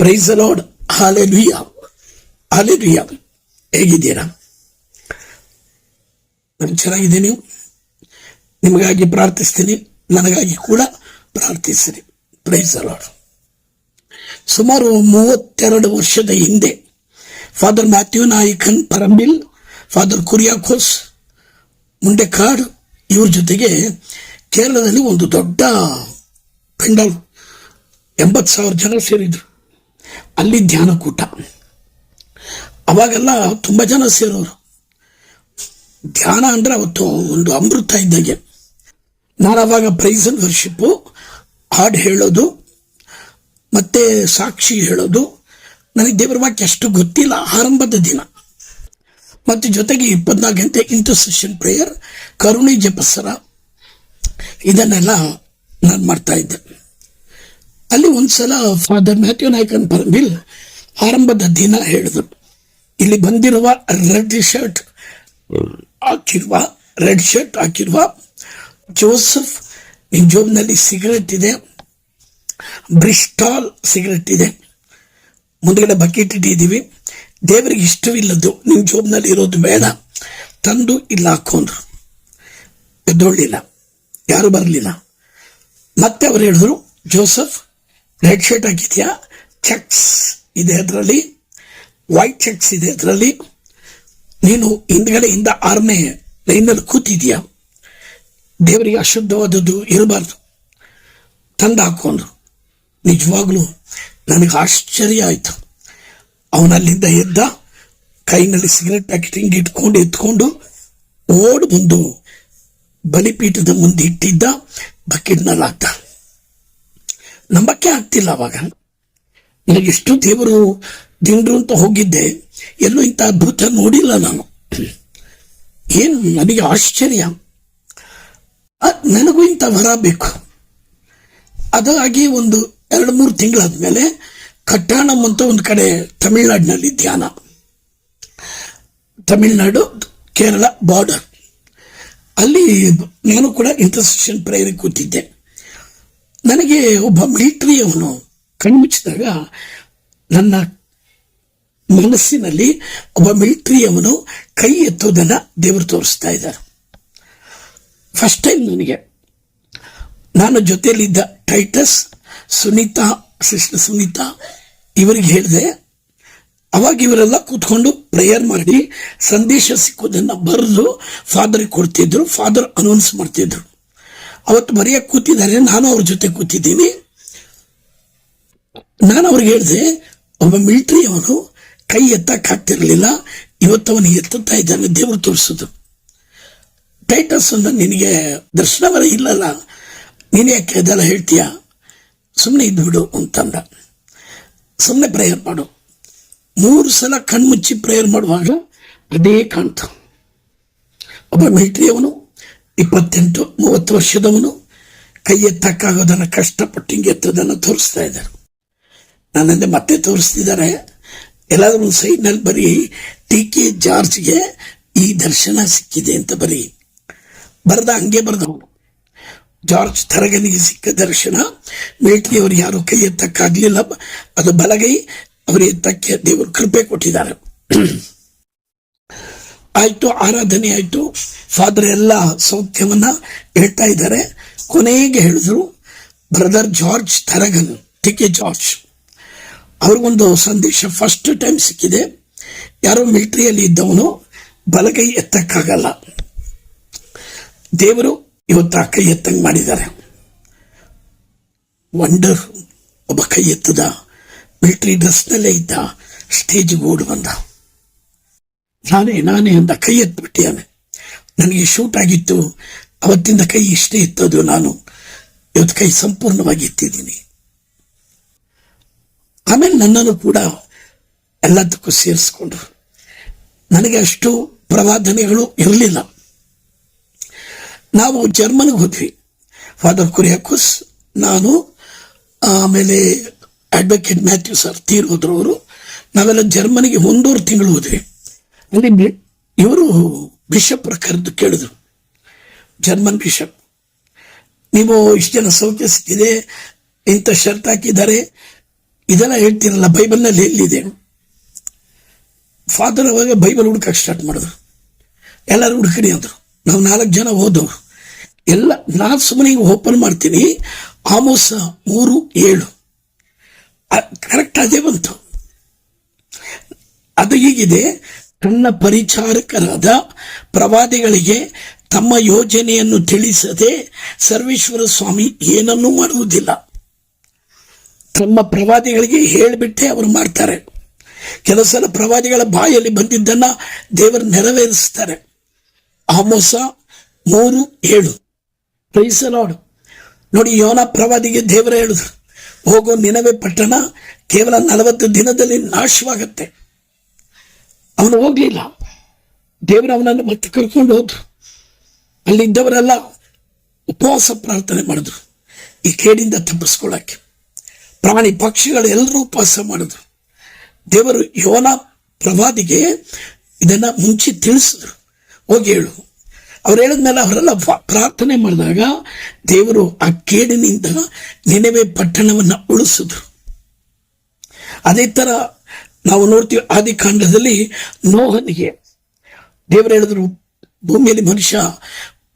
Price lord hallelujah hallelujah ಹೇಗಿದ್ದೀರಾ? ನಾನು ಚೆನ್ನಾಗಿದೆ ನೀವು? ನಿಮಗಾಗಿ ಪ್ರಾರ್ಥಿಸ್ತೀನಿ. ನನಗಾಗಿ ಕೂಡ ಪ್ರಾರ್ಥಿಸ್ತೀನಿ. ಪ್ರೈಸ್ ಲಾರ್ಡ್ ಸುಮಾರು ಮೂವತ್ತೆರಡು ವರ್ಷದ ಹಿಂದೆ ಫಾದರ್ ಮ್ಯಾಥ್ಯೂ ನಾಯಕನ್ ಪರಂಬಿಲ್ ಫಾದರ್ ಕುರಿಯಾಕೋಸ್ ಮುಂಡೆಕಾಡ್ ಇವ್ರ ಜೊತೆಗೆ ಕೇರಳದಲ್ಲಿ ಒಂದು ದೊಡ್ಡ ಪೆಂಡಲ್, ಎಂಬತ್ತು ಸಾವಿರ ಜನ ಸೇರಿದ್ರು. ಅಲ್ಲಿ ಧ್ಯಾನಕೂಟ. ಅವಾಗೆಲ್ಲ ತುಂಬ ಜನ ಸೇರೋರು. ಧ್ಯಾನ ಅಂದರೆ ಅವತ್ತು ಒಂದು ಅಮೃತ ಇದ್ದಾಗೆ. ನಾನು ಅವಾಗ ಪ್ರೈಸ್ ಅಂಡ್ ವರ್ಷಿಪ್ಪು ಹಾಡು ಹೇಳೋದು, ಮತ್ತೆ ಸಾಕ್ಷಿ ಹೇಳೋದು. ನನಗೆ ದೇವರ ವಾಕ್ಯ ಅಷ್ಟು ಗೊತ್ತಿಲ್ಲ, ಆರಂಭದ ದಿನ. ಮತ್ತು ಜೊತೆಗೆ ಇಪ್ಪತ್ನಾಲ್ಕು ಗಂಟೆ ಇಂಟರ್ಸೆಷನ್ ಪ್ರೇಯರ್ ಕರುಣೆ ಜಪಸರ ಇದನ್ನೆಲ್ಲ ನಾನು ಮಾಡ್ತಾ ಇದ್ದೆ. ಅಲ್ಲಿ ಒಂದ್ಸಲ ಫಾದರ್ ಮ್ಯಾಥ್ಯೂ ನಾಯ್ಕನ್ ಪರಮಿಲ್ ಆರಂಭದ ದಿನ ಹೇಳಿದ್ರು. ಇಲ್ಲಿ ಬಂದಿರುವ ರೆಡ್ ಶರ್ಟ್ ಹಾಕಿರುವ, ರೆಡ್ ಶರ್ಟ್ ಹಾಕಿರುವ ಜೋಸಫ್ ನಿಮ್ಮ ಜೋಬ್ನಲ್ಲಿ ಸಿಗರೆಟ್ ಇದೆ. ಬ್ರಿಸ್ಟಾಲ್ ಸಿಗರೆಟ್ ಇದೆ. ಮುಂದ್ಗಡೆ ಬಕೆಟ್ ಇಟ್ಟಿದ್ದೀವಿ. ದೇವರಿಗೆ ಇಷ್ಟವಿಲ್ಲದ್ದು ನಿಮ್ಮ ಜೋಬ್ನಲ್ಲಿ ಇರೋದು ಬೇಡ. ತಂದು ಇಲ್ಲ ಹಾಕೊಂಡ್ರು ಎದ್ದೊಳ್ಳಿಲ್ಲ ಯಾರು ಬರಲಿಲ್ಲ. ಮತ್ತೆ ಅವ್ರು ಹೇಳಿದ್ರು, ಜೋಸಫ್ ರೆಡ್ ಶರ್ಟ್ ಹಾಕಿದ್ಯಾ ಚೆಕ್ಸ್ ಇದೆ ಅದರಲ್ಲಿ. ವೈಟ್ ಚೆಕ್ಸ್ ಇದೆ ಅದರಲ್ಲಿ. ನೀನು ಹಿಂದ್ಗಡೆಯಿಂದ ಆರನೇ ಲೈನಲ್ಲಿ ಕೂತಿದ್ಯಾ? ದೇವರಿಗೆ ಅಶುದ್ಧವಾದದ್ದು ಇರಬಾರ್ದು. ತಂದು ಹಾಕೊಂಡ್ರು ನಿಜವಾಗ್ಲೂ ನನಗೆ ಆಶ್ಚರ್ಯ ಆಯಿತು. ಅವನಲ್ಲಿಂದ ಎದ್ದ, ಕೈನಲ್ಲಿ ಸಿಗರೆಟ್ ಪ್ಯಾಕೆಟ್ ಹಿಂಗೆ ಇಟ್ಕೊಂಡು ಎತ್ಕೊಂಡು ಓಡ್ ಬಂದು ಬಲಿಪೀಠದ ಮುಂದೆ ಇಟ್ಟಿದ್ದ ಬಕೆಟ್ನಲ್ಲಿ ಹಾಕ್ತ ನಂಬಕ್ಕೆ ಆಗ್ತಿಲ್ಲ ಅವಾಗ. ನನಗೆ ಎಷ್ಟು ದೇವರು ದಿಂಡ್ರು ಅಂತ ಹೋಗಿದ್ದೆ, ಎಲ್ಲೂ ಇಂಥ ಅದ್ಭುತ ನೋಡಿಲ್ಲ ನಾನು. ಏನು ನನಗೆ ಆಶ್ಚರ್ಯ. ನನಗೂ ಇಂಥ ವರ ಬೇಕು. ಅದಾಗಿ ಒಂದು ಎರಡು ಮೂರು ತಿಂಗಳಾದ್ಮೇಲೆ ಕಟ್ಟಾಣಂ ಅಂತ ಒಂದು ಕಡೆ ತಮಿಳ್ನಾಡಿನಲ್ಲಿ ಧ್ಯಾನ. ತಮಿಳ್ನಾಡು, ಕೇರಳ ಬಾರ್ಡರ್ ಅಲ್ಲಿ ನಾನು ಕೂಡ ಇಂಟರ್ಸೆಷನ್ ಪ್ರೇಯರ್ ಕೂತಿದ್ದೆ. ನನಗೆ ಒಬ್ಬ ಮಿಲಿಟರಿಯವನು ಕಣ್ಮುಚ್ಚಿದಾಗ ನನ್ನ ಮನಸ್ಸಿನಲ್ಲಿ ಒಬ್ಬ ಮಿಲಿಟರಿಯವನು ಕೈ ಎತ್ತುವುದನ್ನು ದೇವರು ತೋರಿಸ್ತಾ ಇದ್ದಾರೆ. ಫಸ್ಟ್ ಟೈಮ್ ನನಗೆ. ನಾನು ಜೊತೆಯಲ್ಲಿದ್ದ ಟೈಟಸ್ ಸುನೀತಾ ಸಿಸ್ಟರ್ ಸುನೀತಾ, ಇವರಿಗೆ ಹೇಳಿದೆ, ಅವಾಗ ಇವರೆಲ್ಲ ಕೂತ್ಕೊಂಡು ಪ್ರೇಯರ್ ಮಾಡಿ, ಸಂದೇಶ ಸಿಕ್ಕೋದನ್ನು ಬರೆದು ಫಾದರ್ಗೆ ಕೊಡ್ತಿದ್ರು ಫಾದರ್ ಅನೌನ್ಸ್ ಮಾಡ್ತಿದ್ರು. ಅವತ್ತು ಬರೆಯಕ್ಕೆ ಕೂತಿದ್ದಾರೆ, ನಾನು ಅವ್ರ ಜೊತೆ ಕೂತಿದ್ದೀನಿ. ನಾನು ಅವ್ರಿಗೆ ಹೇಳಿದೆ, ಒಬ್ಬ ಮಿಲಿಟರಿ ಅವನು ಕೈ ಇವತ್ತು ಅವನು ಎತ್ತುತ್ತಾ ಇದ್ದಾನೆ, ದೇವರು ತೋರಿಸೋದು ಟೈಟಸ್ ಅಂದ ನಿನಗೆ ದರ್ಶನವರ ಇಲ್ಲಲ್ಲ, ನೀನು ಯಾಕೆ ಅದೆಲ್ಲ ಹೇಳ್ತೀಯ? ಸುಮ್ಮನೆ ಇದ್ದು ಇದ್ಬಿಡು ಅಂತಂದ ಸುಮ್ಮನೆ ಪ್ರೇಯರ್ ಮಾಡು. ಮೂರು ಸಲ ಕಣ್ಮುಚ್ಚಿ ಪ್ರೇಯರ್ ಮಾಡುವಾಗ ಅದೇ ಕಾಣ್ತು. ಒಬ್ಬ ಮಿಲಿಟರಿಯವನು ಇಪ್ಪತ್ತೆಂಟು, ಮೂವತ್ತು ವರ್ಷದವನು ಕೈ ಎತ್ತಕ್ಕಾಗೋದನ್ನು ಕಷ್ಟಪಟ್ಟು ಹಿಂಗೆ ಎತ್ತೋದನ್ನು ತೋರಿಸ್ತಾ ಇದ್ದಾರೆ ನಾನಂದೆ ಮತ್ತೆ ತೋರಿಸ್ತಿದ್ದಾರೆ. ಎಲ್ಲಾದ್ರೂ ಸೈಡ್ನಲ್ಲಿ ಬರೀ ಟಿ ಕೆ ಜಾರ್ಜ್ಗೆ ಈ ದರ್ಶನ ಸಿಕ್ಕಿದೆ ಅಂತ ಬರೀ. ಬರೆದ ಹಂಗೆ ಬರ್ದವನು. ಜಾರ್ಜ್ ತರಗನಿಗೆ ಸಿಕ್ಕ ದರ್ಶನ ಮಿಲಿಟರಿಯವರು ಯಾರು ಕೈ ಎತ್ತಕ್ಕಾಗಲಿಲ್ಲ. ಅದು ಬಲಗೈ, ಅವರು ಎತ್ತಕ್ಕೆ ದೇವರು ಕೃಪೆ ಕೊಟ್ಟಿದ್ದಾರೆ. ಆಯ್ತು, ಆರಾಧನೆ ಆಯ್ತು. ಫಾದರ್ ಎಲ್ಲ ಸೌಖ್ಯವನ್ನ ಹೇಳ್ತಾ ಇದ್ದಾರೆ. ಕೊನೆಗೆ ಹೇಳಿದ್ರು brother George Tharagan T K George ಅವ್ರಿಗೊಂದು ಸಂದೇಶ ಫಸ್ಟ್ ಟೈಮ್ ಸಿಕ್ಕಿದೆ. ಯಾರೋ ಮಿಲಿಟರಿಯಲ್ಲಿ ಇದ್ದವನು, ಬಲಗೈ ಎತ್ತಕ್ಕಾಗಲ್ಲ. ದೇವರು ಇವತ್ತು ಆ ಕೈ ಎತ್ತಂಗೆ ಮಾಡಿದ್ದಾರೆ. ವಂಡರ್ ಒಬ್ಬ ಕೈ ಎತ್ತದ ಮಿಲಿಟರಿ ಡ್ರೆಸ್ನಲ್ಲೇ ಇದ್ದ ಸ್ಟೇಜ್ ಓಡಿ ಬಂದ. ನಾನೇ ನಾನೇ ಅಂತ ಕೈ ಎತ್ಬಿಟ್ಟಿಯಾನೆ ನನಗೆ ಶೂಟ್ ಆಗಿತ್ತು. ಅವತ್ತಿಂದ ಕೈ ಇಷ್ಟೇ ಇತ್ತದು ನಾನು. ಇವತ್ತು ಕೈ ಸಂಪೂರ್ಣವಾಗಿ ಎತ್ತಿದ್ದೀನಿ. ಆಮೇಲೆ ನನ್ನನ್ನು ಕೂಡ ಎಲ್ಲದಕ್ಕೂ ಸೇರಿಸ್ಕೊಂಡ್ರು. ನನಗೆ ಅಷ್ಟು ಪ್ರವಾದನೆಗಳು ಇರಲಿಲ್ಲ. ನಾವು ಜರ್ಮನ್ಗೆ ಹೋದ್ವಿ. ಫಾದರ್ ಕುರಿಯಾಕುಸ್ ನಾನು, ಆಮೇಲೆ ಅಡ್ವೊಕೇಟ್ ಮ್ಯಾಥ್ಯೂ ಸರ್ ತೀರ್ ಹೋದ್ರವರು ನಾವೆಲ್ಲ ಜರ್ಮನಿಗೆ ಒಂದೂರು ತಿಂಗಳು ಹೋದ್ವಿ. ಅಲ್ಲಿ ಇವರು ಬಿಷಪ್ರ ಕರೆದು ಕೇಳಿದ್ರು, ಜರ್ಮನ್ ಬಿಷಪ್, ನೀವು ಇಷ್ಟು ಜನ ಸೌಖ್ಯ ಸಿಕ್ಕಿದೆ ಇಂಥ ಶರ್ಟ್ ಹಾಕಿದ್ದಾರೆ, ಇದೆಲ್ಲ ಹೇಳ್ತೀರಲ್ಲ ಬೈಬಲ್ನಲ್ಲಿ ಎಲ್ಲಿದೆ? ಫಾದರ್ ಅವಾಗ ಬೈಬಲ್ ಹುಡುಕಕ್ಕೆ ಸ್ಟಾರ್ಟ್ ಮಾಡಿದ್ರು. ಎಲ್ಲರೂ ಹುಡುಕಡಿ ಅಂದರು. ನಾವು ನಾಲ್ಕು ಜನ ಓದೋರು ಎಲ್ಲ, ನಾನು ಸುಮ್ಮನೆ ಓಪನ್ ಮಾಡ್ತೀನಿ, ಆಮೋಸ ಮೂರು ಏಳು. ಕರೆಕ್ಟ್ ಅದೇ ಬಂತು. ಅದು ಹೀಗಿದೆ ತನ್ನ ಪರಿಚಾರಕರಾದ ಪ್ರವಾದಿಗಳಿಗೆ ತಮ್ಮ ಯೋಜನೆಯನ್ನು ತಿಳಿಸದೆ ಸರ್ವೇಶ್ವರ ಸ್ವಾಮಿ ಏನನ್ನೂ ಮಾಡುವುದಿಲ್ಲ. ತಮ್ಮ ಪ್ರವಾದಿಗಳಿಗೆ ಹೇಳಿಬಿಟ್ಟೆ ಅವರು ಮಾಡ್ತಾರೆ. ಕೆಲವು ಪ್ರವಾದಿಗಳ ಬಾಯಲ್ಲಿ ಬಂದಿದ್ದನ್ನ ದೇವರು ನೆರವೇರಿಸ್ತಾರೆ. ಆಮೋಸ ಮೂರು ಏಳು. ಪ್ರೈಸಲಾಡು ನೋಡಿ, ಯೋನ ಪ್ರವಾದಿಗೆ ದೇವರು ಹೇಳಿದ್ರು ಹೋಗೋ, ನಿನವೆ ಪಟ್ಟಣ ಕೇವಲ ನಲವತ್ತು ದಿನದಲ್ಲಿ ನಾಶವಾಗತ್ತೆ. ಅವನು ಹೋಗ್ಲಿಲ್ಲ. ದೇವರು ಅವನನ್ನು ಮತ್ತೆ ಕರ್ಕೊಂಡು ಹೋದ್ರು. ಅಲ್ಲಿದ್ದವರೆಲ್ಲ ಉಪವಾಸ ಪ್ರಾರ್ಥನೆ ಮಾಡಿದ್ರು. ಈ ಕೇಡಿಂದ ತಪ್ಪಿಸ್ಕೊಳ್ಳಕ್ಕೆ ಪ್ರಾಣಿ ಪಕ್ಷಿಗಳು ಎಲ್ಲರೂ ಉಪವಾಸ ಮಾಡಿದ್ರು. ದೇವರು ಯೋನ ಪ್ರವಾದಿಗೆ ಇದನ್ನ ಮುಂಚೆ ತಿಳಿಸಿದ್ರು. ಹೋಗಿ ಹೇಳು. ಅವ್ರು ಹೇಳಿದ್ಮೇಲೆ ಅವರೆಲ್ಲ ಪ್ರಾರ್ಥನೆ ಮಾಡಿದಾಗ ದೇವರು ಆ ಕೇಡಿನಿಂದ ನೆನವೆ ಪಟ್ಟಣವನ್ನು ಉಳಿಸಿದ್ರು. ಅದೇ ತರ ನಾವು ನೋಡ್ತೀವಿ ಆದಿಕಾಂಡದಲ್ಲಿ ನೋಹನಿಗೆ ದೇವರು ಹೇಳಿದ್ರು, ಭೂಮಿಯಲ್ಲಿ ಮನುಷ್ಯ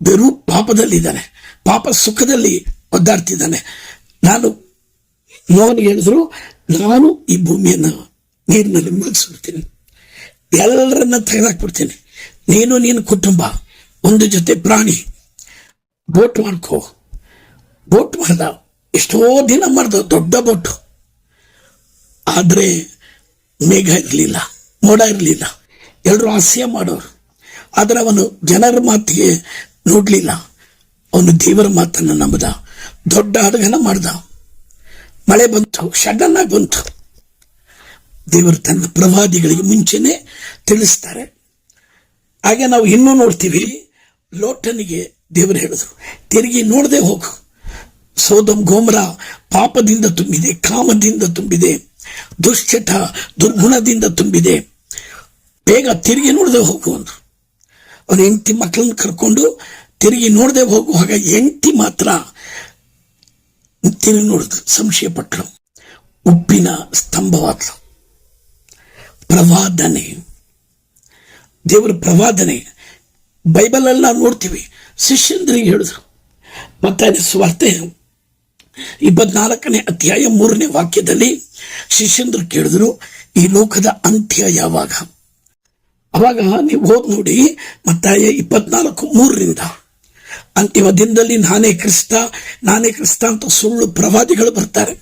ಬೆರು ಪಾಪದಲ್ಲಿದ್ದಾನೆ, ಪಾಪ ಸುಖದಲ್ಲಿ ಒದ್ದಾಡ್ತಿದ್ದಾನೆ. ನಾನು ನೋಹನಿಗೆ ಹೇಳಿದ್ರು, ನಾನು ಈ ಭೂಮಿಯನ್ನು ನೀರಿನಲ್ಲಿ ಮುಗಿಸ್ಬಿಡ್ತೀನಿ ಎಲ್ಲರನ್ನ ತೆಗೆದಾಕ್ಬಿಡ್ತೀನಿ. ನೀನು ನೀನು ಕುಟುಂಬ, ಒಂದು ಜೊತೆ ಪ್ರಾಣಿ, ಬೋಟ್ ಮಾಡ್ಕೋ. ಬೋಟ್ ಮಾಡ್ದ ಎಷ್ಟೋ ದಿನ ಮಾಡ್ದ, ದೊಡ್ಡ ಬೋಟು. ಆದರೆ ಮೇಘ ಇರಲಿಲ್ಲ, ಮೋಡ ಇರಲಿಲ್ಲ. ಎಲ್ಲರೂ ಹಾಸ್ಯ ಮಾಡೋರು. ಆದರೆ ಅವನು ಜನರ ಮಾತಿಗೆ ನೋಡಲಿಲ್ಲ. ಅವನು ದೇವರ ಮಾತನ್ನು ನಂಬದ. ದೊಡ್ಡ ಹಡಗನ ಮಾಡ್ದ. ಮಳೆ ಬಂತು ಸಡನ್ ಆಗಿ ಬಂತು. ದೇವರು ತನ್ನ ಪ್ರವಾದಿಗಳಿಗೆ ಮುಂಚೆನೆ ತಿಳಿಸ್ತಾರೆ. ಹಾಗೆ ನಾವು ಇನ್ನೂ ನೋಡ್ತೀವಿ, ಲೋಟನಿಗೆ ದೇವರು ಹೇಳಿದ್ರು, ತಿರುಗಿ ನೋಡದೆ ಹೋಗು. ಸೋದಮ್, ಗೋಮರ ಪಾಪದಿಂದ ತುಂಬಿದೆ, ಕಾಮದಿಂದ ತುಂಬಿದೆ. ದುಶ್ಚಟ ದುರ್ಗುಣದಿಂದ ತುಂಬಿದೆ. ಬೇಗ ತಿರುಗಿ ನೋಡದೆ ಹೋಗು ಅಂದ್ರು. ಅವನ ಹೆಂಡತಿ ಮಕ್ಕಳನ್ನ ಕರ್ಕೊಂಡು ತಿರುಗಿ ನೋಡದೆ ಹೋಗುವಾಗ ಹೆಂಡತಿ ಮಾತ್ರ ತಿರುಗಿ ನೋಡಿದ್ರು ಸಂಶಯ ಪಟ್ಟಳು ಉಪ್ಪಿನ ಸ್ತಂಭವಾದ್ಲು. ಪ್ರವಾದನೆ. ದೇವರ ಪ್ರವಾದನೆ. ಬೈಬಲಲ್ಲಿ ನಾವು ನೋಡ್ತೀವಿ. ಶಿಷ್ಯಂದ್ರಿಗೆ ಹೇಳಿದ್ರು. ಮತ್ತೆ ಸ್ವಾರ್ಥೆ ಇಪ್ಪತ್ನಾಲ್ಕನೇ ಅಧ್ಯಾಯ ಮೂರನೇ ವಾಕ್ಯದಲ್ಲಿ ಶಿಷ್ಯಂದ್ರು ಕೇಳಿದ್ರು, ಈ ಲೋಕದ ಅಂತ್ಯ ಯಾವಾಗ? ಅವಾಗ ನೀವು ಹೋದ್ ನೋಡಿ, ಮತ್ತಾಯ ಇಪ್ಪತ್ನಾಲ್ಕು ಮೂರರಿಂದ. ಅಂತಿಮ ದಿನದಲ್ಲಿ ನಾನೇ ಕ್ರಿಸ್ತ ನಾನೇ ಕ್ರಿಸ್ತ ಅಂತ ಸುಳ್ಳು ಪ್ರವಾದಿಗಳು ಬರ್ತಾರೆ.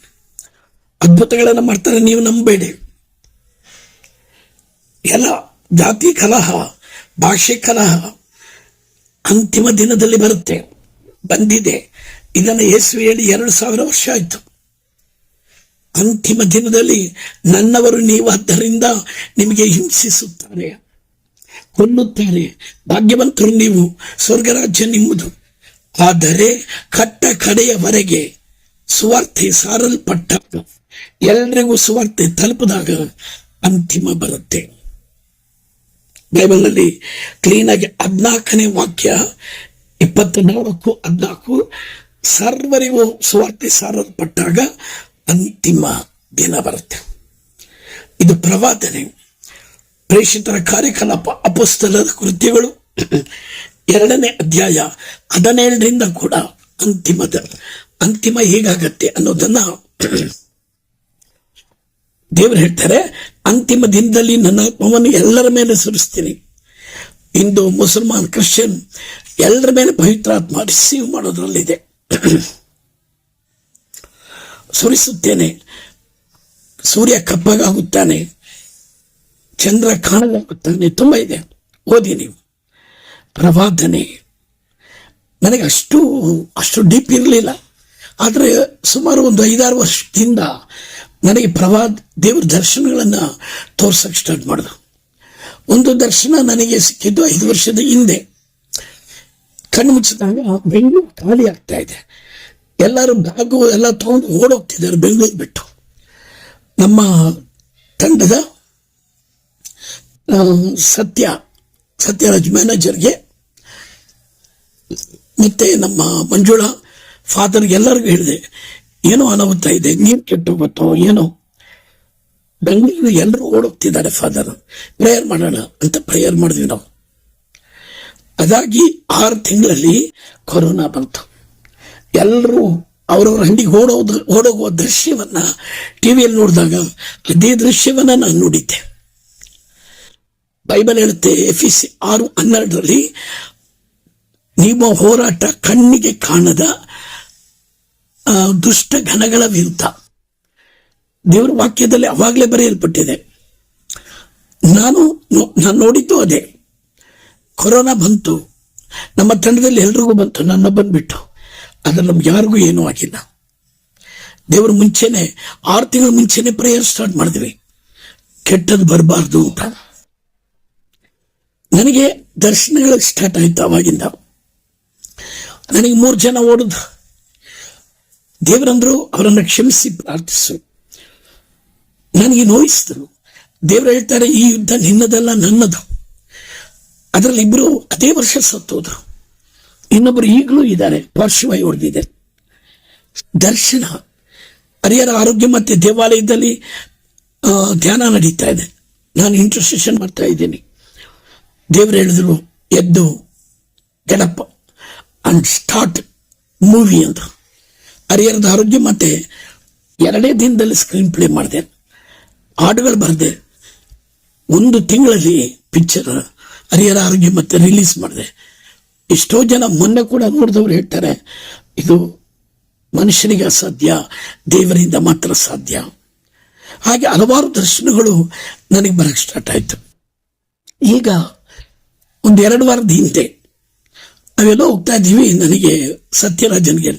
ಅದ್ಭುತಗಳನ್ನು ಮಾಡ್ತಾರೆ, ನೀವು ನಂಬೇಡಿ. ಎಲ್ಲ ಜಾತಿ ಕಲಹ, ಭಾಷೆ ಕಲಹ ಅಂತಿಮ ದಿನದಲ್ಲಿ ಬರುತ್ತೆ, ಬಂದಿದೆ. ಇದನ್ನು ಯೇಸು ಹೇಳಿ ಎರಡು ಸಾವಿರ ವರ್ಷ ಆಯ್ತು. ಅಂತಿಮ ದಿನದಲ್ಲಿ ನನ್ನವರು ನೀವಾದ್ದರಿಂದ ನಿಮಗೆ ಹಿಂಸಿಸುತ್ತಾರೆ. ಕೊಲ್ಲುತ್ತಾರೆ ಭಾಗ್ಯವಂತರು ನೀವು ಸ್ವರ್ಗರಾಜ್ಯ ನಿಮ್ಮದು. ಆದರೆ ಕಟ್ಟ ಕಡೆಯವರೆಗೆ ಸುವಾರ್ತೆ ಸಾರಲ್ಪಟ್ಟಾಗ ಎಲ್ರಿಗೂ ಸುವಾರ್ತೆ ತಲುಪಿದಾಗ ಅಂತಿಮ ಬರುತ್ತೆ. ಬೈಬಲ್ನಲ್ಲಿ ಕ್ಲೀನಾಗಿ ಹದ್ನಾಲ್ಕನೇ ವಾಕ್ಯ, ಇಪ್ಪತ್ನಾಲ್ಕು, ಹದ್ನಾಲ್ಕು, ಸರ್ವರಿಗೂ ಸುವಾರ್ತೆ ಸಾರಲ್ಪಟ್ಟಾಗ ಅಂತಿಮ ದಿನ ಬರುತ್ತೆ. ಇದು ಪ್ರವಾದನೆ. ಪ್ರೇಷಿತರ ಕಾರ್ಯಕಲಾಪ ಅಪಸ್ತಲದ ಕೃತ್ಯಗಳು. ಎರಡನೇ ಅಧ್ಯಾಯ ಹದಿನೇಳರಿಂದ ಕೂಡ ಅಂತಿಮದ ಅಂತಿಮ ಹೇಗಾಗತ್ತೆ ಅನ್ನೋದನ್ನ ದೇವರು ಹೇಳ್ತಾರೆ, ಅಂತಿಮ ದಿನದಲ್ಲಿ ನನ್ನ ಆತ್ಮವನ್ನು ಎಲ್ಲರ ಮೇಲೆ ಸುರಿಸ್ತೀನಿ. ಹಿಂದೂ, ಮುಸಲ್ಮಾನ್, ಕ್ರಿಶ್ಚಿಯನ್ ಎಲ್ಲರ ಮೇಲೆ ಪವಿತ್ರಾತ್ಮ ರಿಸೀವ್ ಮಾಡೋದ್ರಲ್ಲಿದೆ. ಸುರಿಸುತ್ತೇನೆ. ಸೂರ್ಯ ಕಪ್ಪಗಾಗುತ್ತಾನೆ. ಚಂದ್ರ ಕಾಣಲಾಗುತ್ತಾನೆ ತುಂಬ ಇದೆ. ಓದಿ ನೀವು. ಪ್ರವಾದನೆ. ನನಗೆ ಅಷ್ಟು ಅಷ್ಟು ಡೀಪ್ ಇರಲಿಲ್ಲ. ಆದರೆ ಸುಮಾರು ಒಂದು ಐದಾರು ವರ್ಷದಿಂದ ನನಗೆ ಪ್ರವಾದ, ದೇವ್ರ ದರ್ಶನಗಳನ್ನು ತೋರ್ಸಕ್ಕೆ ಸ್ಟಾರ್ಟ್ ಮಾಡಿದ್ರು. ಒಂದು ದರ್ಶನ ನನಗೆ ಸಿಕ್ಕಿದ್ದು ಐದು ವರ್ಷದ ಹಿಂದೆ. ಕಣ್ಣು ಮುಚ್ಚಿದಾಗ ಬೆಂಗಳೂರು ಖಾಲಿ ಆಗ್ತಾ ಇದೆ. ಎಲ್ಲರೂ ಬ್ಯಾಗು ಎಲ್ಲ ತಗೊಂಡು ಓಡೋಗ್ತಿದ್ದಾರೆ ಬೆಂಗಳೂರು ಬಿಟ್ಟು. ನಮ್ಮ ತಂಡದ ಸತ್ಯ, ಸತ್ಯರಾಜ್ ಮ್ಯಾನೇಜರ್ಗೆ, ಮತ್ತೆ ನಮ್ಮ ಮಂಜುಳಾ ಫಾದರ್ಗೆ ಎಲ್ಲರಿಗೂ ಹೇಳಿದೆ, ಏನೋ ಅನಾಹುತ ಇದೆ ನೀರು ಕೆಟ್ಟು ಹೋಗುತ್ತೋ, ಏನೋ? ಬೆಂಗಳೂರು ಎಲ್ಲರೂ ಓಡೋಗ್ತಿದ್ದಾರೆ ಫಾದರ್ ಪ್ರೇಯರ್ ಮಾಡೋಣ ಅಂತ ಪ್ರೇಯರ್ ಮಾಡಿದ್ವಿ ನಾವು. ಅದಾಗಿ ಆರು ತಿಂಗಳಲ್ಲಿ ಕೊರೋನಾ ಬಂತು. ಎಲ್ಲರೂ ಅವರವ್ರ ಹಂಡಿಗೆ ಓಡೋದು, ಓಡೋಗುವ ದೃಶ್ಯವನ್ನ ಟಿವಿಯಲ್ಲಿ ನೋಡಿದಾಗ ಅದೇ ದೃಶ್ಯವನ್ನ ನಾನು ನೋಡಿದ್ದೆ. ಬೈಬಲ್ ಹೇಳುತ್ತೆ ಎಫ್ ಸಿ ಆರು ಹನ್ನೆರಡರಲ್ಲಿ, ನಿಮ್ಮ ಹೋರಾಟ ಕಣ್ಣಿಗೆ ಕಾಣದ ದುಷ್ಟ ಘನಗಳ ವಿರುದ್ಧ. ದೇವರ ವಾಕ್ಯದಲ್ಲಿ ಅವಾಗಲೇ ಬರೆಯಲ್ಪಟ್ಟಿದೆ. ನಾನು ನಾನು ನೋಡಿದ್ದು ಅದೇ. ಕೊರೋನಾ ಬಂತು. ನಮ್ಮ ತಂಡದಲ್ಲಿ ಎಲ್ರಿಗೂ ಬಂತು. ನನ್ನ ಬಂದ್ಬಿಟ್ಟು ಆದ್ರೆ ನಮ್ಗೆ ಯಾರಿಗೂ ಏನೂ ಆಗಿಲ್ಲ. ದೇವರು ಮುಂಚೆನೆ, ಆರು ತಿಂಗಳ ಮುಂಚೆನೆ ಪ್ರೇಯರ್ ಸ್ಟಾರ್ಟ್ ಮಾಡಿದ್ವಿ. ಕೆಟ್ಟದ್ದು ಬರಬಾರ್ದು ಅಂತ. ನನಗೆ ದರ್ಶನಗಳು ಸ್ಟಾರ್ಟ್ ಆಯ್ತು ಅವಾಗಿಂದ. ನನಗೆ ಮೂರು ಜನ ಓಡಿದ್ರು ದೇವರಂದ್ರು ಅವರನ್ನು ಕ್ಷಮಿಸಿ ಪ್ರಾರ್ಥಿಸು. ನನಗೆ ನೋಯಿಸಿದ್ರು. ದೇವರು ಹೇಳ್ತಾರೆ, ಈ ಯುದ್ಧ ನಿನ್ನದಲ್ಲ, ನನ್ನದು. ಅದರಲ್ಲಿ ಇಬ್ರು ಅದೇ ವರ್ಷ ಸತ್ತೋದ್ರು. ಇನ್ನೊಬ್ಬರು ಈಗಲೂ ಇದ್ದಾರೆ. ಪಾರ್ಶ್ವವಾಯು ಹೊಡೆದಿದೆ ದರ್ಶನ. ಹರಿಹರ ಆರೋಗ್ಯ ಮತ್ತೆ ದೇವಾಲಯದಲ್ಲಿ ಧ್ಯಾನ ನಡೀತಾ ಇದೆ. ನಾನು ಇಂಟರ್ಸೆಷನ್ ಮಾಡ್ತಾ ಇದ್ದೀನಿ. ದೇವರು ಹೇಳಿದ್ರು, ಎದ್ದು ಗೆಡಪ್ಪ ಅಂಡ್ ಸ್ಟಾರ್ಟ್ ಮೂವಿ ಅಂತ. ಹರಿಹರದ ಆರೋಗ್ಯ ಮತ್ತೆ ಎರಡೇ ದಿನದಲ್ಲಿ ಸ್ಕ್ರೀನ್ ಪ್ಲೇ ಮಾಡಿದೆ. ಹಾಡುಗಳು ಬರೆದೆ. ಒಂದು ತಿಂಗಳಲ್ಲಿ ಪಿಕ್ಚರ್ ಹರಿಹರ ಆರೋಗ್ಯ ಮತ್ತೆ ರಿಲೀಸ್ ಮಾಡಿದೆ. ಎಷ್ಟೋ ಜನ ಮೊನ್ನೆ ಕೂಡ ನೋಡಿದವರು ಹೇಳ್ತಾರೆ, ಇದು ಮನುಷ್ಯನಿಗೆ ಅಸಾಧ್ಯ, ದೇವರಿಂದ ಮಾತ್ರ ಸಾಧ್ಯ. ಹಾಗೆ ಹಲವಾರು ದರ್ಶನಗಳು ನನಗೆ ಬರಕ್ಕೆ ಸ್ಟಾರ್ಟ್ ಆಯಿತು. ಈಗ ಒಂದು ಎರಡು ವಾರದ ಹಿಂದೆ ನಾವೆಲ್ಲೋ ಹೋಗ್ತಾ ಇದ್ದೀವಿ, ನನಗೆ ಸತ್ಯರಾಜನ್ಗೆ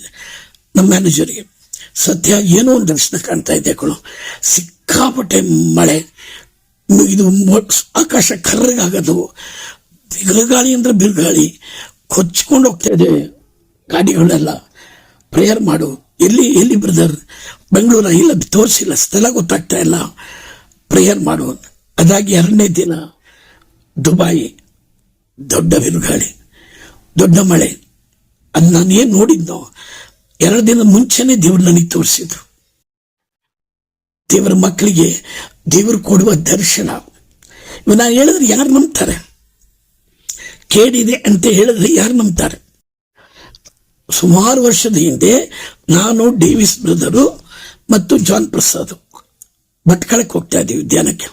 ನಮ್ಮ ಮ್ಯಾನೇಜರ್ಗೆ, ಸತ್ಯ ಏನೋ ಒಂದು ದರ್ಶನ ಕಾಣ್ತಾ ಇದೆ ಕಣೋ, ಸಿಕ್ಕಾಪಟ್ಟೆ ಮಳೆ, ಇದು ಆಕಾಶ ಕರ್ರಗಾಗದು ಬಿರುಗಾಳಿ ಅಂದ್ರೆ ಬಿರುಗಾಳಿ ಕೊಚ್ಕೊಂಡು ಹೋಗ್ತಾ ಇದೆ ಗಾಡಿಗಳೆಲ್ಲ ಪ್ರೇಯರ್ ಮಾಡು. ಎಲ್ಲಿ ಎಲ್ಲಿ ಬ್ರದರ್ ಬೆಂಗಳೂರ ಇಲ್ಲ, ತೋರಿಸಿಲ್ಲ, ಸ್ಥಳ ಗೊತ್ತಾಗ್ತಾ ಇಲ್ಲ. ಪ್ರೇಯರ್ ಮಾಡು. ಅದಾಗಿ ಎರಡನೇ ದಿನ ದುಬಾಯಿ, ದೊಡ್ಡ ಬಿರುಗಾಳಿ, ದೊಡ್ಡ ಮಳೆ. ಅದು ನಾನು ಏನು ನೋಡಿದ್ನೋ, ಎರಡು ದಿನ ಮುಂಚೆನೆ ದೇವ್ರು ನನಗೆ ತೋರಿಸಿದ್ರು. ದೇವರ ಮಕ್ಕಳಿಗೆ ದೇವರು ಕೊಡುವ ದರ್ಶನ. ಇವ್ ನಾನು ಹೇಳಿದ್ರೆ ಯಾರು ನಂಬ್ತಾರೆ? ಕೇಳಿದೆ ಅಂತ ಹೇಳಿದ್ರೆ ಯಾರು ನಂಬ್ತಾರೆ? ಸುಮಾರು ವರ್ಷದ ಹಿಂದೆ ನಾನು ಡೇವಿಸ್ ಬ್ರದರು ಮತ್ತು ಜಾನ್ ಪ್ರಸಾದ್ ಭಟ್ಕಳಕ್ಕೆ ಹೋಗ್ತಾ ಇದ್ದೀವಿ ಧ್ಯಾನಕ್ಕೆ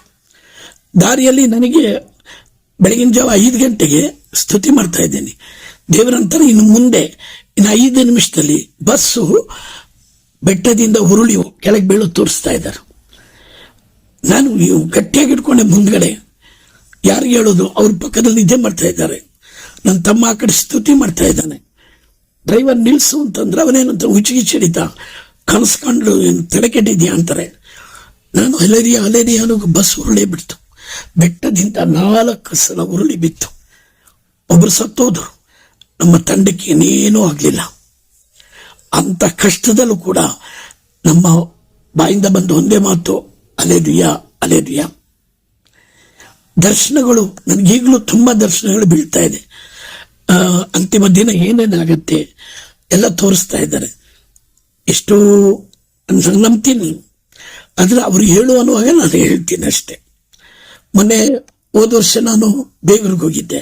ದಾರಿಯಲ್ಲಿ ನನಗೆ ಬೆಳಗಿನ ಜಾವ ಐದು ಗಂಟೆಗೆ ಸ್ತುತಿ ಮಾಡ್ತಾ ಇದ್ದೀನಿ. ದೇವರಂತರ ಇನ್ನು ಮುಂದೆ, ಇನ್ನು ಐದು ನಿಮಿಷದಲ್ಲಿ ಬಸ್ಸು ಬೆಟ್ಟದಿಂದ ಉರುಳಿ ಕೆಳಗೆ ಬೀಳು ತೋರಿಸ್ತಾ ಇದ್ದಾರೆ. ನಾನು ಗಟ್ಟಿಯಾಗಿ ಇಟ್ಕೊಂಡೆ ಮುಂದ್ಗಡೆ. ಯಾರಿಗೆ ಹೇಳೋದು? ಅವ್ರ ಪಕ್ಕದಲ್ಲಿ ನಿದ್ದೆ ಮಾಡ್ತಾ ಇದ್ದಾರೆ. ನನ್ನ ತಮ್ಮ ಆ ಕಡೆ ಸ್ತುತಿ ಮಾಡ್ತಾ ಇದ್ದಾನೆ. ಡ್ರೈವರ್ ನಿಲ್ಸು ಅಂತಂದ್ರೆ ಅವನೇನಂತ ಹುಚ್ಚಿಗಿಚ್ಚಿ ಹಿಡಿತ, ಕನಸ್ಕೊಂಡು ಏನು ತಲೆ ಕೆಟ್ಟಿದ್ಯಾ ಅಂತಾರೆ. ನಾನು ಅಲೆರಿಯ ಅಲೆರಿಯ ಅನ್ನೋ ಬಸ್ ಉರುಳಿ ಬಿಡ್ತು. ಬೆಟ್ಟದಿಂದ ನಾಲ್ಕು ಸಲ ಉರುಳಿ ಬಿತ್ತು. ಒಬ್ಬರು ಸತ್ತೋದ್ರು. ನಮ್ಮ ತಂಡಕ್ಕೆ ಏನೇನೂ ಆಗಲಿಲ್ಲ. ಅಂಥ ಕಷ್ಟದಲ್ಲೂ ಕೂಡ ನಮ್ಮ ಬಾಯಿಂದ ಬಂದು ಒಂದೇ ಮಾತು ಅಲೆದುಯ ಅಲೆದುಯ ದರ್ಶನಗಳು ನನಗೀಗಲೂ ತುಂಬ ದರ್ಶನಗಳು ಬೀಳ್ತಾ ಇದೆ. ಅಂತಿಮ ದಿನ ಏನೇನಾಗತ್ತೆ ಎಲ್ಲ ತೋರಿಸ್ತಾ ಇದ್ದಾರೆ. ಎಷ್ಟು ನಂಬ್ತೀನಿ ಆದರೆ ಅವರು ಹೇಳು ಅನ್ನುವಾಗ ನಾನು ಹೇಳ್ತೀನಿ ಅಷ್ಟೇ. ಮೊನ್ನೆ ಹೋದ ವರ್ಷ ನಾನು ಬೇಗೂರಿಗೆ ಹೋಗಿದ್ದೆ.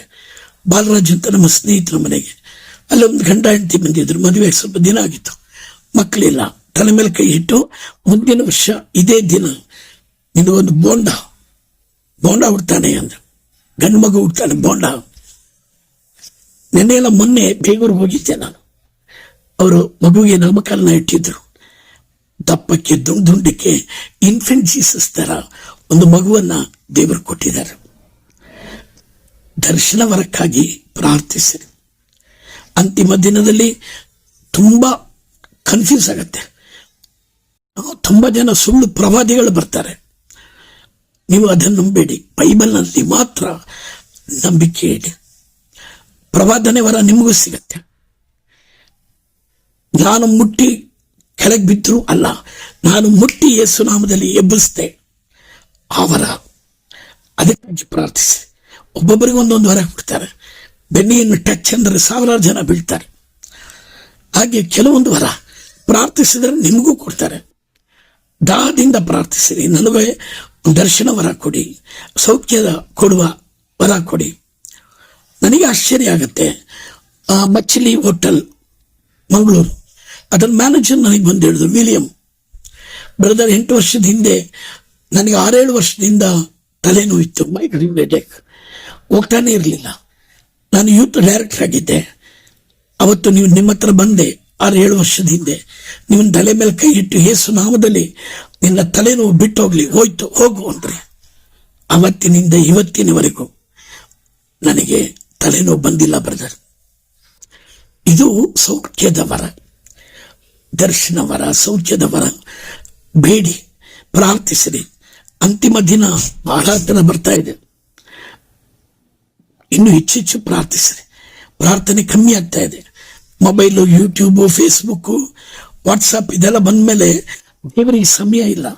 ಬಾಲರಾಜ್ ಅಂತ ನಮ್ಮ ಸ್ನೇಹಿತರ ಮನೆಗೆ. ಅಲ್ಲೊಂದು ಗಂಡ ಹೆಂಡತಿ ಬಂದಿದ್ರು, ಮದುವೆ ಸ್ವಲ್ಪ ದಿನ ಆಗಿತ್ತು. ಮಕ್ಕಳಿಲ್ಲ, ತಲೆ ಮೇಲೆ ಕೈ ಇಟ್ಟು ಮುಂದಿನ ವರ್ಷ ಇದೇ ದಿನ. ನಿನಗೊಂದು ಬೋಂಡ. ಬೋಂಡ ಹುಡ್ತಾನೆ ಅಂದ. ಗಂಡು ಮಗು ಹುಡ್ತಾನೆ, ಬೋಂಡ. ನಿನ್ನೆ ಎಲ್ಲ ಮೊನ್ನೆ ಬೇಗೂರಿಗೆ ಹೋಗಿದ್ದೆ ನಾನು. ಅವರು ಮಗುವಿಗೆ ನಾಮಕರಣ ಇಟ್ಟಿದ್ರು. ದಪ್ಪಕ್ಕೆ ದುಂಡುಂಡಿಕೆ ದುಂಡಕ್ಕೆ ಇನ್ಫೆಂಟ್ ಜೀಸಸ್ ತರ ಒಂದು ಮಗುವನ್ನ ದೇವರು ಕೊಟ್ಟಿದ್ದಾರೆ. ದರ್ಶನ ವರಕ್ಕಾಗಿ ಪ್ರಾರ್ಥಿಸಿ ಅಂತಿಮ ದಿನದಲ್ಲಿ ತುಂಬಾ ಕನ್ಫ್ಯೂಸ್ ಆಗತ್ತೆ. ತುಂಬಾ ಜನ ಸುಳ್ಳು ಪ್ರವಾದಿಗಳು ಬರ್ತಾರೆ. ನೀವು ಅದನ್ನು ನಂಬೇಡಿ. ಬೈಬಲ್ನಲ್ಲಿ ಮಾತ್ರ ನಂಬಿಕೆ ಇಡಿ ಪ್ರವಾದನೆ ವರ ನಿಮಗೂ ಸಿಗತ್ತೆ. ನಾನು ಮುಟ್ಟಿ ಕೆಳಗೆ ಬಿದ್ದರೂ ಅಲ್ಲ, ನಾನು ಮುಟ್ಟಿ ಯೇಸು ನಾಮದಲ್ಲಿ ಎಬ್ಬಿಸ್ದೆ ಅವರ ವರ. ಅದಕ್ಕಾಗಿ ಪ್ರಾರ್ಥಿಸಿ. ಒಬ್ಬೊಬ್ಬರಿಗೆ ಒಂದೊಂದು ವರ ಕೊಡ್ತಾರೆ. ಬೆನ್ನಿಯನ್ನು ಟಚ್ ಅಂದರೆ ಸಾವಿರಾರು ಜನ ಬೀಳ್ತಾರೆ. ಹಾಗೆ ಕೆಲವೊಂದು ವರ ಪ್ರಾರ್ಥಿಸಿದರೆ ನಿಮಗೂ ಕೊಡ್ತಾರೆ. ದಾಹದಿಂದ ಪ್ರಾರ್ಥಿಸಿರಿ. ನನಗೆ ದರ್ಶನ ವರ ಕೊಡಿ, ಸೌಖ್ಯದ ಕೊಡುವ ವರ ಕೊಡಿ. ನನಗೆ ಆಶ್ಚರ್ಯ ಆಗುತ್ತೆ. ಮಚ್ಚಿಲಿ ಹೋಟೆಲ್, ಮಂಗಳೂರು. ಅದರ ಮ್ಯಾನೇಜರ್ ನನಗೆ ಬಂದು ಹೇಳಿದ್ರು, ವಿಲಿಯಂ, ಬ್ರದರ್ ಎಂಟು ವರ್ಷದ ಹಿಂದೆ ನನಗೆ ಆರೇಳು ವರ್ಷದಿಂದ ತಲೆನೋವಿತ್ತು. ಮೈಗ್ರೇನ್ ಹೆಡೇಕ್ ಹೋಗ್ತಾನೆ ಇರಲಿಲ್ಲ. ನಾನು ಯೂತ್ ಡೈರೆಕ್ಟರ್ ಆಗಿದ್ದೆ. ಅವತ್ತು ನೀವು ನಿಮ್ಮ ಹತ್ರ ಬಂದೆ. ಆರು ಏಳು ವರ್ಷದ ಹಿಂದೆ ನಿಮ್ಮ ತಲೆ ಮೇಲೆ ಕೈ ಇಟ್ಟು ಯೇಸು ನಾಮದಲ್ಲಿ ನಿನ್ನ ತಲೆನೋವು ಬಿಟ್ಟು ಹೋಗ್ಲಿ ಹೋಯ್ತು, ಹೋಗು ಅಂದ್ರೆ. ಅವತ್ತಿನಿಂದ ಇವತ್ತಿನವರೆಗೂ ನನಗೆ ತಲೆನೋವು ಬಂದಿಲ್ಲ ಬ್ರದರ್. ಇದು ಸೌಖ್ಯದ ವರ, ದರ್ಶನ ವರ, ಸೌಖ್ಯದ ವರ. ಬೇಡಿ, ಪ್ರಾರ್ಥಿಸಿರಿ. ಅಂತಿಮ ದಿನ ಬಹಳ ಹತ್ತಿರ ಬರ್ತಾ ಇದೆ. ಇನ್ನು ಹೆಚ್ಚೆಚ್ಚು ಪ್ರಾರ್ಥಿಸಿರಿ. ಪ್ರಾರ್ಥನೆ ಕಮ್ಮಿ ಆಗ್ತಾ ಇದೆ. ಮೊಬೈಲು, ಯೂಟ್ಯೂಬು, ಫೇಸ್ಬುಕ್ಕು, ವಾಟ್ಸಪ್ ಇದೆಲ್ಲ ಬಂದ ಮೇಲೆ ದೇವರಿಗೆ ಸಮಯ ಇಲ್ಲ.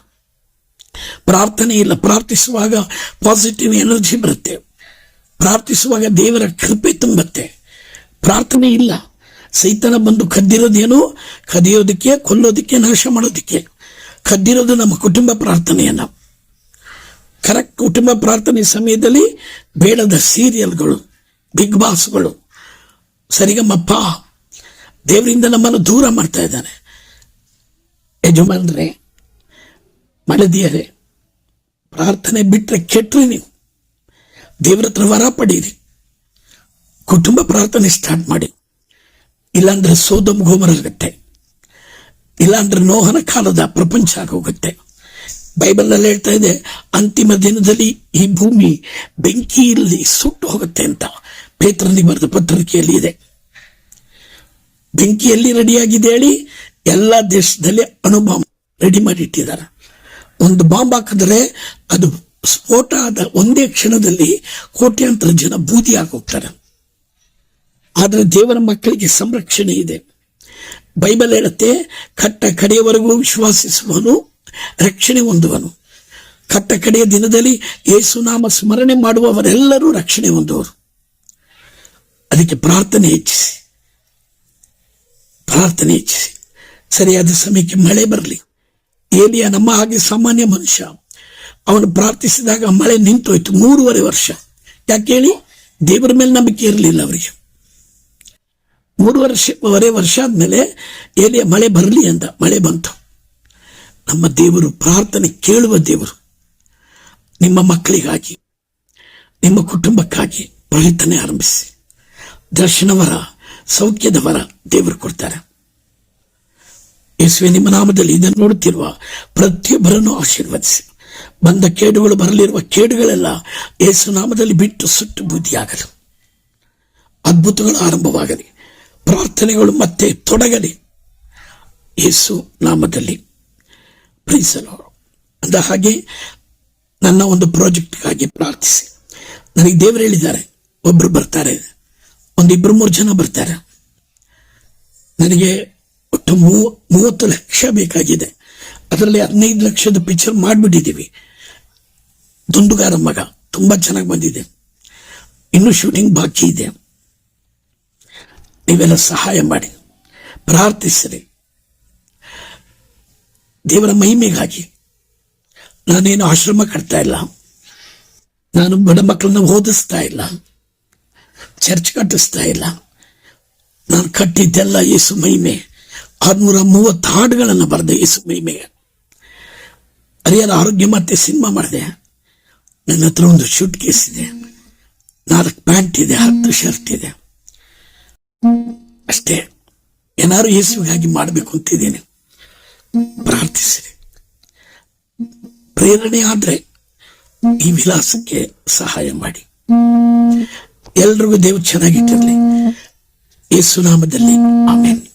ಪ್ರಾರ್ಥನೆ ಇಲ್ಲ. ಪ್ರಾರ್ಥಿಸುವಾಗ ಪಾಸಿಟಿವ್ ಎನರ್ಜಿ ಬರುತ್ತೆ. ಪ್ರಾರ್ಥಿಸುವಾಗ ದೇವರ ಕೃಪೆ ತುಂಬತ್ತೆ. ಪ್ರಾರ್ಥನೆ ಇಲ್ಲ. ಸೈತನ ಬಂದು ಕದ್ದಿರೋದೇನು? ಕದಿಯೋದಕ್ಕೆ, ಕೊಲ್ಲೋದಕ್ಕೆ, ನಾಶ ಮಾಡೋದಕ್ಕೆ. ಕದ್ದಿರೋದು ನಮ್ಮ ಕುಟುಂಬ ಪ್ರಾರ್ಥನೆಯನ್ನು. ಕರೆಕ್ಟ್ ಕುಟುಂಬ ಪ್ರಾರ್ಥನೆ ಸಮಯದಲ್ಲಿ ಬೇಡದ ಸೀರಿಯಲ್ಗಳು ಬಿಗ್ ಬಾಸ್ಗಳು ಸರಿಗಮ್ಮಪ್ಪ ದೇವರಿಂದ ನಮ್ಮನ್ನು ದೂರ ಮಾಡ್ತಾ ಇದ್ದಾನೆ. ಯಜಮಾನ್ರೆ ಮಳದಿಯರೇ ಪ್ರಾರ್ಥನೆ ಬಿಟ್ಟರೆ ಕೆಟ್ಟರೆ ನೀವು. ದೇವ್ರ ಹತ್ರ ವರ ಪಡೀರಿ. ಕುಟುಂಬ ಪ್ರಾರ್ಥನೆ ಸ್ಟಾರ್ಟ್ ಮಾಡಿ. ಇಲ್ಲಾಂದ್ರೆ ಸೋದಮ್ ಗೋಮರಗತ್ತೆ ಇಲ್ಲಾಂದ್ರೆ ನೋಹನ ಕಾಲದ ಪ್ರಪಂಚ ಆಗೋಗುತ್ತೆ. ಬೈಬಲ್ನಲ್ಲಿ ಹೇಳ್ತಾ ಇದೆ, ಅಂತಿಮ ದಿನದಲ್ಲಿ ಈ ಭೂಮಿ ಬೆಂಕಿಯಲ್ಲಿ ಸುಟ್ಟು ಹೋಗುತ್ತೆ ಅಂತ ಪೇತ್ರನಿಗೆ ಬರೆದ ಪತ್ರಿಕೆಯಲ್ಲಿ ಇದೆ. ಬೆಂಕಿಯಲ್ಲಿ ರೆಡಿಯಾಗಿದೆ ಹೇಳಿ ಎಲ್ಲ ದೇಶದಲ್ಲಿ ಅಣುಬಾಂಬ್ ರೆಡಿ ಮಾಡಿ ಇಟ್ಟಿದ್ದಾರೆ ಒಂದು ಬಾಂಬ್ ಹಾಕಿದ್ರೆ ಅದು ಸ್ಫೋಟ ಆದ ಒಂದೇ ಕ್ಷಣದಲ್ಲಿ ಕೋಟ್ಯಾಂತರ ಜನ ಬೂದಿ ಹಾಕೋಗ್ತಾರೆ ಆದರೆ ದೇವರ ಮಕ್ಕಳಿಗೆ ಸಂರಕ್ಷಣೆ ಇದೆ. ಬೈಬಲ್ ಹೇಳುತ್ತೆ, ಕಟ್ಟ ಕಡೆಯವರೆಗೂ ವಿಶ್ವಾಸಿಸುವನು ರಕ್ಷಣೆ ಹೊಂದುವನು. ಕಟ್ಟ ಕಡೆಯ ದಿನದಲ್ಲಿ ಯೇಸುನಾಮ ಸ್ಮರಣೆ ಮಾಡುವವರೆಲ್ಲರೂ ರಕ್ಷಣೆ ಹೊಂದುವರು. ಅದಕ್ಕೆ ಪ್ರಾರ್ಥನೆ ಹೆಚ್ಚಿಸಿ. ಪ್ರಾರ್ಥನೆ ಹೆಚ್ಚಿಸಿ ಸರಿಯಾದ ಸಮಯಕ್ಕೆ ಮಳೆ ಬರಲಿ. ಏಲಿಯ ನಮ್ಮ ಹಾಗೆ ಸಾಮಾನ್ಯ ಮನುಷ್ಯ. ಅವನು ಪ್ರಾರ್ಥಿಸಿದಾಗ ಮಳೆ ನಿಂತೋಯ್ತು ಮೂರುವರೆ ವರ್ಷ. ಯಾಕೆ ಹೇಳಿ? ದೇವರ ಮೇಲೆ ನಂಬಿಕೆ ಇರಲಿಲ್ಲ ಅವರಿಗೆ. ಮೂರು ವರ್ಷವರೆ ವರ್ಷ ಆದಮೇಲೆ ಏಲಿಯ, ಮಳೆ ಬರಲಿ ಅಂತ ಮಳೆ ಬಂತು. ನಮ್ಮ ದೇವರು ಪ್ರಾರ್ಥನೆ ಕೇಳುವ ದೇವರು. ನಿಮ್ಮ ಮಕ್ಕಳಿಗಾಗಿ, ನಿಮ್ಮ ಕುಟುಂಬಕ್ಕಾಗಿ ಪ್ರಾರ್ಥನೆ ಆರಂಭಿಸಿ. ದರ್ಶನವರ ಸೌಖ್ಯದ ವರ ದೇವರು ಕೊಡ್ತಾರೆ. ಯೇಸುವೆ ನಿಮ್ಮ ನಾಮದಲ್ಲಿ ಇದನ್ನು ನೋಡುತ್ತಿರುವ ಪ್ರತಿಯೊಬ್ಬರನ್ನು ಆಶೀರ್ವದಿಸಿ. ಬಂದ ಕೇಡುಗಳು ಬರಲಿರುವ ಕೇಡುಗಳೆಲ್ಲ ಯೇಸು ನಾಮದಲ್ಲಿ ಬಿಟ್ಟು ಸುಟ್ಟು ಬೂದಿಯಾಗಲು. ಅದ್ಭುತಗಳು ಆರಂಭವಾಗಲಿ. ಪ್ರಾರ್ಥನೆಗಳು ಮತ್ತೆ ತೊಡಗಲಿ. ಯೇಸು ನಾಮದಲ್ಲಿ ಪ್ರೀಸಲು ಅಂದ ಹಾಗೆ ನನ್ನ ಒಂದು ಪ್ರಾಜೆಕ್ಟ್ಗಾಗಿ ಪ್ರಾರ್ಥಿಸಿ. ನನಗೆ ದೇವರು ಹೇಳಿದ್ದಾರೆ ಒಬ್ಬರು ಬರ್ತಾರೆ. ಒಂದಿಬ್ರು ಮೂರು ಜನ ಬರ್ತಾರೆ. ನನಗೆ ಒಟ್ಟು ಮೂವ ಮೂವತ್ತು ಲಕ್ಷ ಬೇಕಾಗಿದೆ. ಅದರಲ್ಲಿ ಹದಿನೈದು ಲಕ್ಷದ ಪಿಕ್ಚರ್ ಮಾಡಿಬಿಟ್ಟಿದ್ದೀವಿ. ದುಂಡುಗಾರ ಮಗ, ತುಂಬ ಚೆನ್ನಾಗಿ ಬಂದಿದೆ. ಇನ್ನೂ ಶೂಟಿಂಗ್ ಬಾಕಿ ಇದೆ. ನೀವೆಲ್ಲ ಸಹಾಯ ಮಾಡಿ. ಪ್ರಾರ್ಥಿಸಿರಿ. ದೇವರ ಮಹಿಮೆಗಾಗಿ. ನಾನೇನು ಆಶ್ರಮ ಕಟ್ತಾ ಇಲ್ಲ. ನಾನು ಬಡ ಮಕ್ಕಳನ್ನ ಓದಿಸ್ತಾ ಇಲ್ಲ. ಚರ್ಚ್ ಕಟ್ಟಿಸ್ತಾ ಇಲ್ಲ. ನಾನು ಕಟ್ಟಿದ್ದೆಲ್ಲ ಯೇಸು ಮಹಿಮೆ. ಆರ್ನೂರ ಮೂವತ್ತು ಹಾಡುಗಳನ್ನು ಬರೆದೆ ಯೇಸು ಮಹಿಮೆಗೆ ಹರಿಯರ ಆರೋಗ್ಯ ಮತ್ತೆ ಸಿನಿಮಾ ಮಾಡಿದೆ. ನನ್ನ ಹತ್ರ ಒಂದು ಶೂಟ್ ಕೇಸ್ ಇದೆ. ನಾಲ್ಕು ಪ್ಯಾಂಟ್ ಇದೆ, ಹತ್ತು ಶರ್ಟ್ ಇದೆ. ಅಷ್ಟೇ. ಏನಾದ್ರು ಯೇಸುವಿಗಾಗಿ ಮಾಡಬೇಕು ಅಂತಿದ್ದೀನಿ. ಪ್ರಾರ್ಥಿಸಿರಿ ಪ್ರೇರಣೆ ಆದ್ರೆ ಈ ವಿಲಾಸಕ್ಕೆ ಸಹಾಯ ಮಾಡಿ. ಎಲ್ರಿಗೂ ದೇವ್ರು ಚೆನ್ನಾಗಿಟ್ಟಿರಲಿ. ಯೇಸುನಾಮದಲ್ಲಿ ಆಮೇಲೆ